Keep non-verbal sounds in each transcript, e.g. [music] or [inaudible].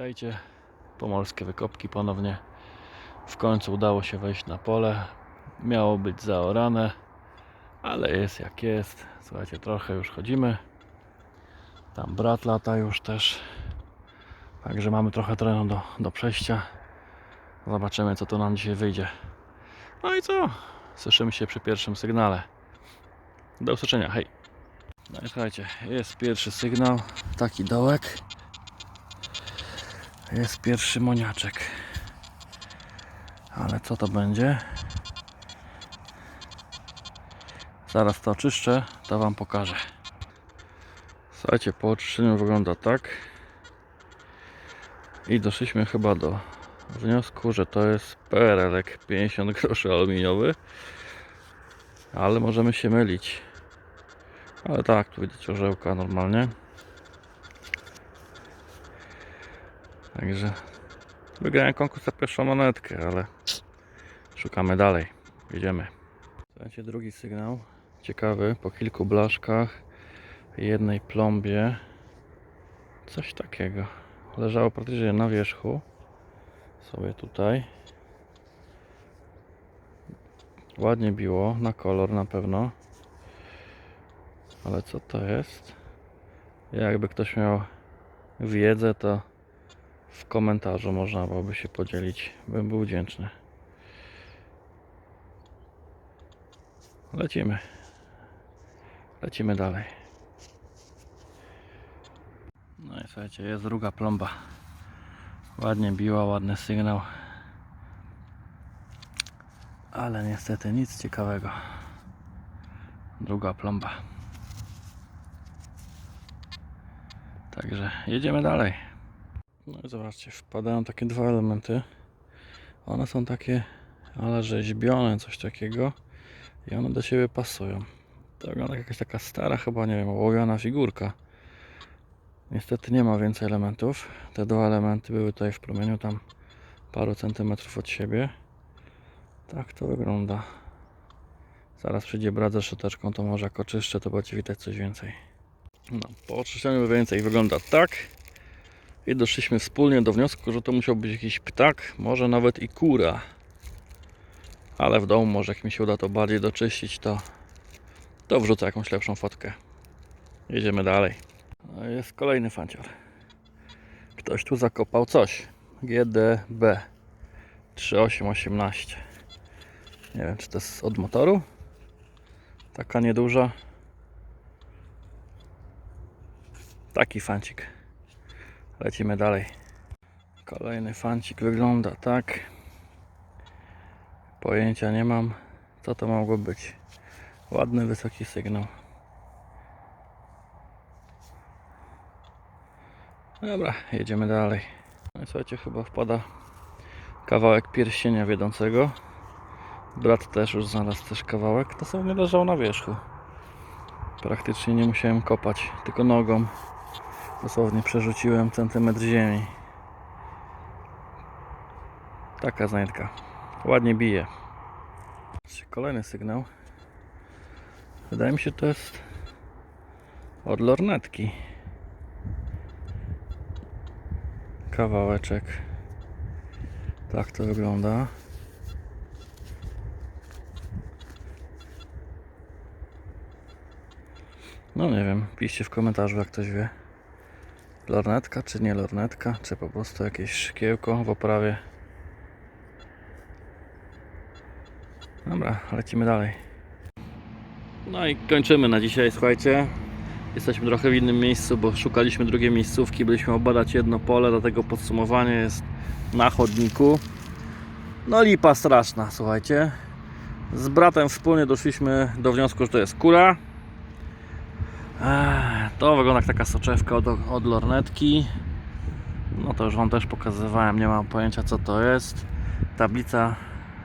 Witajcie, pomorskie wykopki ponownie. W końcu udało się wejść na pole. Miało być zaorane, ale jest jak jest. Słuchajcie, trochę już chodzimy. Tam brat lata już też. Także mamy trochę terenu do, do przejścia. Zobaczymy, co tu nam dzisiaj wyjdzie. No i co? Słyszymy się przy pierwszym sygnale. Do usłyszenia, hej! No i słuchajcie, jest pierwszy sygnał, taki dołek. Jest pierwszy moniaczek. Ale co to będzie? Zaraz to oczyszczę, to Wam pokażę. Słuchajcie, po oczyszczeniu wygląda tak. I doszliśmy chyba do wniosku, że to jest PRL 50 groszy aluminiowy. Ale możemy się mylić. Ale tak, tu widać orzełka normalnie. Także wygrałem konkurs za pierwszą monetkę, ale szukamy dalej. Jedziemy. Słuchajcie, drugi sygnał. Ciekawy, po kilku blaszkach jednej plombie. Coś takiego. Leżało praktycznie na wierzchu. Sobie tutaj. Ładnie biło, na kolor na pewno. Ale co to jest? Jakby ktoś miał wiedzę, to w komentarzu można byłoby się podzielić. Bym był wdzięczny. Lecimy. Lecimy dalej. No i słuchajcie, jest druga plomba. Ładnie biła, ładny sygnał. Ale niestety nic ciekawego. Druga plomba. Także jedziemy dalej. No i zobaczcie, wpadają takie dwa elementy. One są takie, ale rzeźbione, coś takiego. I one do siebie pasują. To wygląda jak jakaś taka stara, chyba nie wiem, ołowiana figurka. Niestety nie ma więcej elementów. Te dwa elementy były tutaj w promieniu tam paru centymetrów od siebie. Tak to wygląda. Zaraz przyjdzie brat ze szczoteczką, to może jak oczyszczę, to będzie widać coś więcej. No, po oczyszczeniu więcej wygląda tak. I doszliśmy wspólnie do wniosku, że to musiał być jakiś ptak, może nawet i kura. Ale w domu może jak mi się uda to bardziej doczyścić, to, to wrzucę jakąś lepszą fotkę. Jedziemy dalej. No jest kolejny fancior. Ktoś tu zakopał coś. GDB 3818. Nie wiem, czy to jest od motoru. Taka nieduża. Taki fancik. Lecimy dalej. Kolejny fancik wygląda tak. Pojęcia nie mam, co to mogło być. Ładny, wysoki sygnał. Dobra, jedziemy dalej. No i słuchajcie, chyba wpada kawałek pierścienia wiodącego. Brat też już znalazł też kawałek. To sobie leżał na wierzchu. Praktycznie nie musiałem kopać, tylko nogą. Dosłownie przerzuciłem centymetr ziemi. Taka znajtka. Ładnie bije. Kolejny sygnał. Wydaje mi się, to jest od lornetki. Kawałeczek. Tak to wygląda. No nie wiem, piszcie w komentarzu jak ktoś wie. Lornetka czy nie lornetka, czy po prostu jakieś szkiełko w oprawie. Dobra, lecimy dalej. No i kończymy na dzisiaj, słuchajcie. Jesteśmy trochę w innym miejscu, bo szukaliśmy drugiej miejscówki, byliśmy obadać jedno pole, dlatego podsumowanie jest na chodniku. No lipa straszna, słuchajcie. Z bratem wspólnie doszliśmy do wniosku, że to jest kura. To wygląda jak taka soczewka od, od lornetki. No to już Wam też pokazywałem, nie mam pojęcia co to jest. Tablica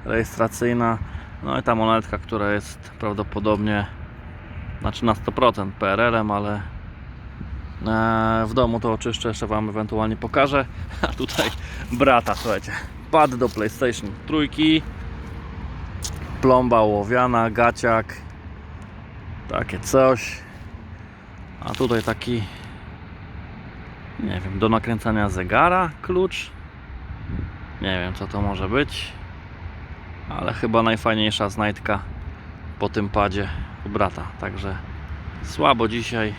rejestracyjna, no i ta monetka, która jest prawdopodobnie, znaczy na 100% PRL-em, ale e, w domu to oczyszczę, jeszcze Wam ewentualnie pokażę. [laughs] A tutaj brata, słuchajcie, pad do PlayStation trójki, plomba ołowiana, gaciak, takie coś. A tutaj taki Nie wiem, do nakręcania zegara klucz. Nie wiem co to może być. Ale chyba najfajniejsza znajdka po tym padzie u brata. Także słabo dzisiaj.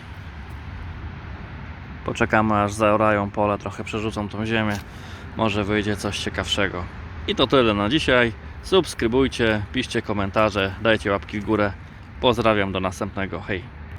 Poczekamy aż zaorają pole, trochę przerzucą tą ziemię. Może wyjdzie coś ciekawszego. I to tyle na dzisiaj. Subskrybujcie, piszcie komentarze, dajcie łapki w górę. Pozdrawiam do następnego. Hej!